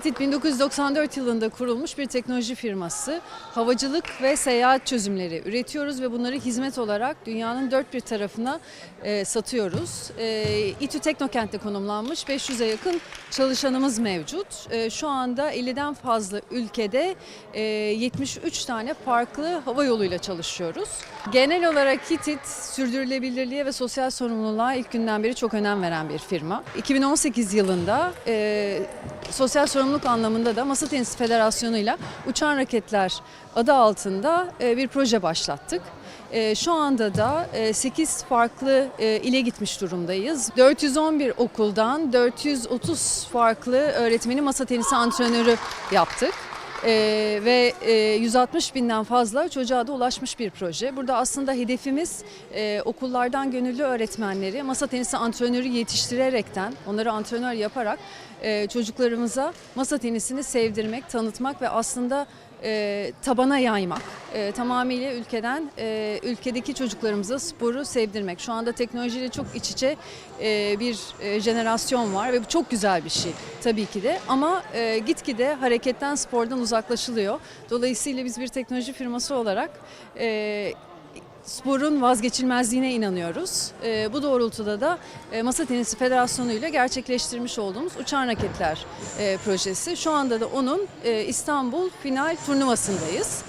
Hitit 1994 yılında kurulmuş bir teknoloji firması. Havacılık ve seyahat çözümleri üretiyoruz ve bunları hizmet olarak dünyanın dört bir tarafına e, satıyoruz. E, İTÜ Teknokent'te konumlanmış 500'e yakın çalışanımız mevcut. E, şu anda 50'den fazla ülkede e, 73 tane farklı hava yoluyla çalışıyoruz. Genel olarak Hitit sürdürülebilirliğe ve sosyal sorumluluğa ilk günden beri çok önem veren bir firma. 2018 yılında e, sosyal sorumluluk anlamında da Masa Tenisi Federasyonu ile Uçan Raketler adı altında e, bir proje başlattık. E, Şu anda da 8 farklı e, ile gitmiş durumdayız. 411 okuldan 430 farklı öğretmeni masa tenisi antrenörü yaptık. Ee, ve e, 160 binden fazla çocuğa da ulaşmış bir proje. Burada aslında hedefimiz e, okullardan gönüllü öğretmenleri masa tenisi antrenörü yetiştirerekten, onları antrenör yaparak e, çocuklarımıza masa tenisini sevdirmek, tanıtmak ve aslında e, tabana yaymak. E, tamamıyla ülkeden, e, ülkedeki çocuklarımıza sporu sevdirmek. Şu anda teknolojiyle çok iç içe e, bir e, jenerasyon var ve bu çok güzel bir şey tabii ki de. Ama e, gitgide hareketten, spordan uzaklaşılıyor. Dolayısıyla biz bir teknoloji firması olarak e, sporun vazgeçilmezliğine inanıyoruz. E, bu doğrultuda da e, Masa Tenisi Federasyonu ile gerçekleştirmiş olduğumuz Uçan Raketler e, projesi. Şu anda da onun e, İstanbul final turnuvasındayız.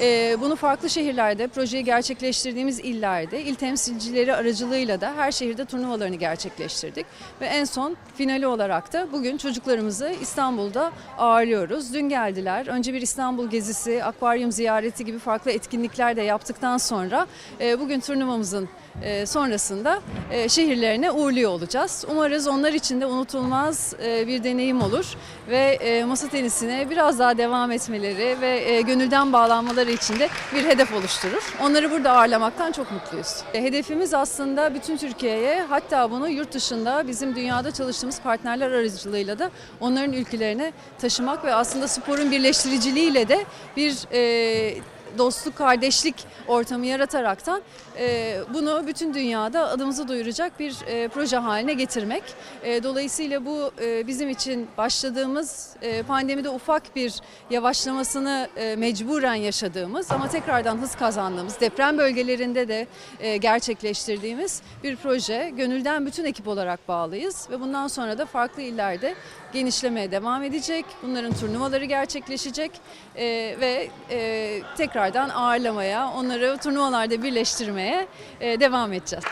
E, bunu farklı şehirlerde, projeyi gerçekleştirdiğimiz illerde, il temsilcileri aracılığıyla da her şehirde turnuvalarını gerçekleştirdik. Ve en son finali olarak da bugün çocuklarımızı İstanbul'da ağırlıyoruz. Dün geldiler. Önce bir İstanbul gezisi, akvaryum ziyareti gibi farklı etkinlikler de yaptıktan sonra e, bugün turnuvamızın e, sonrasında e, şehirlerine uğurluyor olacağız. Umarız onlar için de unutulmaz bir deneyim olur ve masa tenisine biraz daha devam etmeleri ve gönülden bağlanmaları için de bir hedef oluşturur. Onları burada ağırlamaktan çok mutluyuz. E, Hedefimiz aslında bütün Türkiye'ye hatta bunu yurt dışında bizim dünyada çalıştığımız partnerler aracılığıyla da onların ülkelerine taşımak ve aslında sporun birleştiriciliğiyle de bir e, dostluk, kardeşlik ortamı yarataraktan e, bunu bütün dünyada adımızı duyuracak bir e, proje haline getirmek. E, dolayısıyla bu e, bizim için başladığımız e, pandemide ufak bir yavaşlamasını e, mecburen yaşadığımız ama tekrardan hız kazandığımız deprem bölgelerinde de e, gerçekleştirdiğimiz bir proje. Gönülden bütün ekip olarak bağlıyız ve bundan sonra da farklı illerde genişlemeye devam edecek. Bunların turnuvaları gerçekleşecek e, ve e, tekrardan ağırlamaya, onları turnuvalarda birleştirmeye e, devam edeceğiz.